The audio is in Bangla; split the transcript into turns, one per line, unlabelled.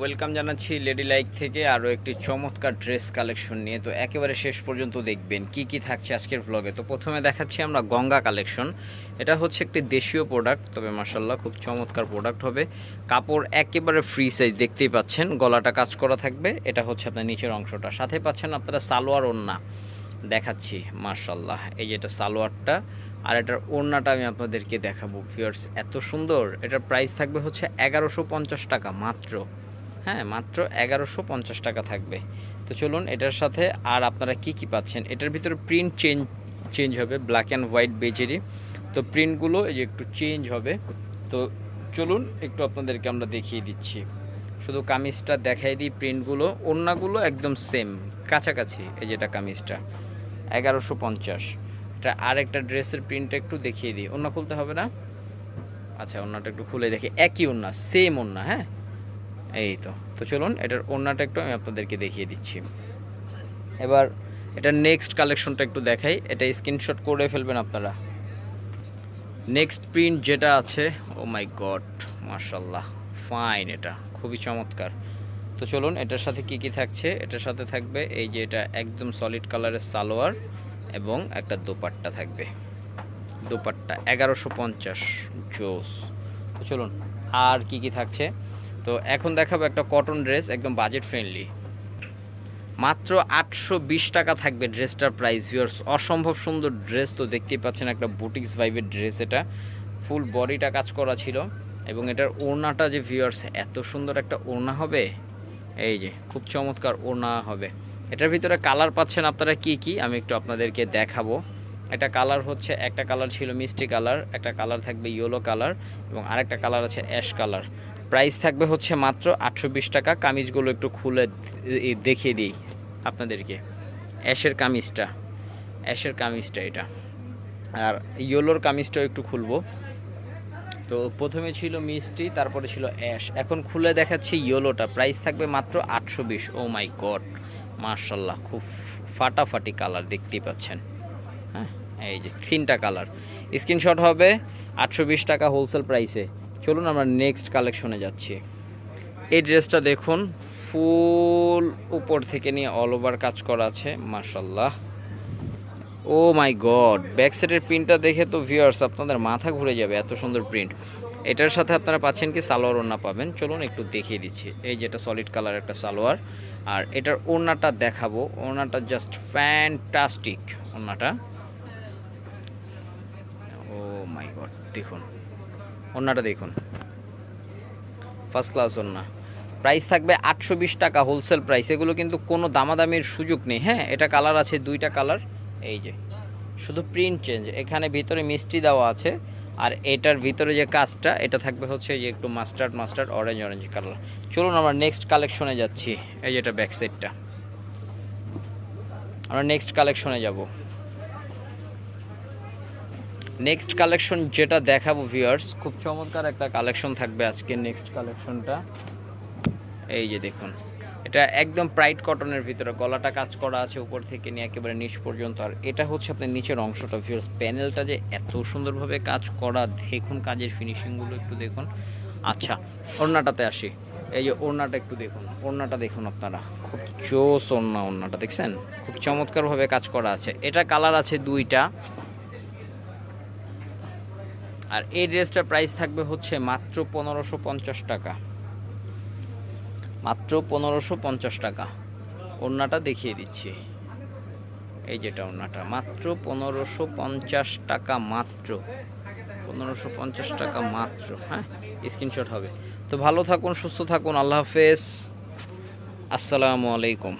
ওয়েলকাম জানাচ্ছি লেডি লাইক থেকে আরও একটি চমৎকার ড্রেস কালেকশন নিয়ে। তো একেবারে শেষ পর্যন্ত দেখবেন কি কি থাকছে আজকের ব্লগে তো প্রথমে দেখাচ্ছি আমরা গঙ্গা কালেকশন। এটা হচ্ছে একটি দেশীয় প্রোডাক্ট তবে মার্শাল্লাহ খুব চমৎকার প্রোডাক্ট হবে। কাপড় একেবারে ফ্রি সাইজ দেখতেই পাচ্ছেন, গলাটা কাজ করা থাকবে। এটা হচ্ছে আপনার নিচের অংশটা। সাথে পাচ্ছেন আপনারা সালোয়ার ওন্না দেখাচ্ছি মার্শাল্লাহ এই যে এটা সালোয়ারটা। আর এটার ওড়নাটা আমি আপনাদেরকে দেখাবো ভিউয়ার্স এত সুন্দর। এটার প্রাইস থাকবে হচ্ছে এগারোশো টাকা মাত্র। হ্যাঁ মাত্র এগারোশো পঞ্চাশ টাকা থাকবে। তো চলুন এটার সাথে আর আপনারা কি কি পাচ্ছেন? এটার ভিতরে প্রিন্ট চেঞ্জ চেঞ্জ হবে ব্ল্যাক অ্যান্ড হোয়াইট বেজেরই। তো প্রিন্টগুলো এই যে একটু চেঞ্জ হবে। তো চলুন একটু আপনাদেরকে আমরা দেখিয়ে দিচ্ছি। শুধু কামিজটা দেখাই দিই প্রিন্টগুলো ওড়নাগুলো একদম সেম কাছাকাছি এই যেটা কামিজটা। এগারোশো পঞ্চাশ। এটা আর একটা ড্রেসের প্রিন্টটা একটু দেখিয়ে দিই। ওড়না খুলতে হবে না? আচ্ছা ওড়নাটা একটু খুলে দেখি। একই ওড়না সেম ওড়না হ্যাঁ? এই তো তো চলুন, এটার ওড়নাটা একটু আমি আপনাদেরকে দেখিয়ে দিচ্ছি। এবার এটার নেক্সট কালেকশনটা একটু দেখাই। এটা স্ক্রিনশট করে ফেলবেন আপনারা। নেক্সট প্রিন্ট যেটা আছে ও মাই গড মার্শাল্লাহ ফাইন এটা, খুবই চমৎকার। তো চলুন, এটার সাথে কি কি থাকছে? এটার সাথে থাকবে এই যে এটা একদম সলিড কালারের সালোয়ার এবং একটা দোপাট্টা থাকবে। দোপাট্টা, এগারোশো পঞ্চাশ, জোস। তো চলুন, আর কি কি থাকছে? তো এখন দেখাবো একটা কটন ড্রেস একদম বাজেট ফ্রেন্ডলি মাত্র আটশো বিশ টাকা থাকবে ড্রেসটার প্রাইস ভিউয়ার্স অসম্ভব সুন্দর ড্রেস তো দেখতেই পাচ্ছেন, একটা বুটিক্স ভাইবের ড্রেস এটা। ফুল বডিটা কাজ করা ছিল। এবং এটার ওড়নাটা যে ভিউয়ার্স এত সুন্দর একটা ওড়না হবে? এই যে, খুব চমৎকার ওড়না হবে। এটার ভিতরে কালার পাচ্ছেন আপনারা কি কি? আমি একটু আপনাদেরকে দেখাবো। এটা কালার হচ্ছে, একটা কালার ছিল মিষ্টি কালার একটা কালার থাকবে ইয়েলো কালার এবং আরেকটা কালার আছে অ্যাশ কালার প্রাইস থাকবে হচ্ছে মাত্র আটশো বিশ টাকা। কামিজগুলো একটু খুলে দেখিয়ে দিই আপনাদেরকে। অ্যাশের কামিজটা অ্যাশের কামিজটা এটা। আর ইয়েলোর কামিজটাও একটু খুলবো। তো প্রথমে ছিল মিষ্টি, তারপরে ছিল অ্যাশ। এখন খুলে দেখাচ্ছি ইয়েলোটা। প্রাইস থাকবে মাত্র আটশো বিশ ও মাই গড মার্শাল্লাহ খুব ফাটাফাটি কালার দেখতেই পাচ্ছেন। হ্যাঁ এই যে তিনটা কালার। স্ক্রিনশট হবে আটশো বিশ টাকা হোলসেল প্রাইসে। চলুন আমরা নেক্সট কালেকশনে যাচ্ছি। এই ড্রেসটা দেখুন, ফুল উপর থেকে নিয়ে অল ওভার কাজ করা আছে মার্শাল্লাহ ও মাই গড ব্যাক সাইডের প্রিন্টটা দেখে তো ভিউয়ার্স আপনাদের মাথা ঘুরে যাবে এত সুন্দর প্রিন্ট এটার সাথে আপনারা পাচ্ছেন কি সালোয়ার ওড়না পাবেন। চলুন একটু দেখিয়ে দিচ্ছি। এই যেটা সলিড কালার একটা সালোয়ার। আর এটার ওড়নাটা দেখাবো। ওড়নাটা জাস্ট ফ্যান্টাস্টিক ওড়নাটা। ও মাই গড দেখুন। ওড়নাটা দেখুন। ফার্স্ট ক্লাস ওড়না প্রাইস থাকবে আটশো বিশ টাকা হোলসেল প্রাইস এগুলো কিন্তু কোনো দামাদামির সুযোগ নেই। হ্যাঁ এটা কালার আছে, দুইটা কালার এই যে, শুধু প্রিন্ট চেঞ্জ এখানে ভিতরে মিষ্টি দেওয়া আছে। আর এটার ভিতরে যে কাজটা, এটা থাকবে হচ্ছে যে একটু mustard mustard orange orange colour চলুন আমরা নেক্সট কালেকশনে যাচ্ছি। এই যেটা ব্যাক সাইডটা আমরা নেক্সট কালেকশনে যাব। নেক্সট কালেকশন যেটা দেখাবো ভিউয়ার্স খুব চমৎকার একটা কালেকশন থাকবে আজকে নেক্সট কালেকশনটা এই যে দেখুন, এটা একদম প্রাইড কটনের ভিতরে, গলাটা কাজ করা আছে উপর থেকে নিয়ে একেবারে নিচ পর্যন্ত। আর এটা হচ্ছে আপনার নিচের অংশটা ভিউয়ার্স প্যানেলটা যে এত সুন্দরভাবে কাজ করা, দেখুন কাজের ফিনিশিংগুলো একটু দেখুন। আচ্ছা ওড়নাটাতে আসি। এই যে ওড়নাটা একটু দেখুন, ওড়নাটা দেখুন আপনারা। খুব জোস ওড়না, ওড়নাটা দেখছেন? খুব চমৎকারভাবে কাজ করা আছে। এটা কালার আছে দুইটা। আর এই ড্রেসটার প্রাইস থাকবে হচ্ছে মাত্র পনেরোশো পঞ্চাশ টাকা। মাত্র পনেরোশো পঞ্চাশ টাকা। ওড়নাটা দেখিয়ে দিচ্ছি। এই যেটা ওড়নাটা, মাত্র পনেরোশো পঞ্চাশ টাকা মাত্র। পনেরোশো পঞ্চাশ টাকা মাত্র হ্যাঁ? স্ক্রিনশট হবে। তো ভালো থাকুন, সুস্থ থাকুন, আল্লাহ হাফেজ। আসসালামু আলাইকুম।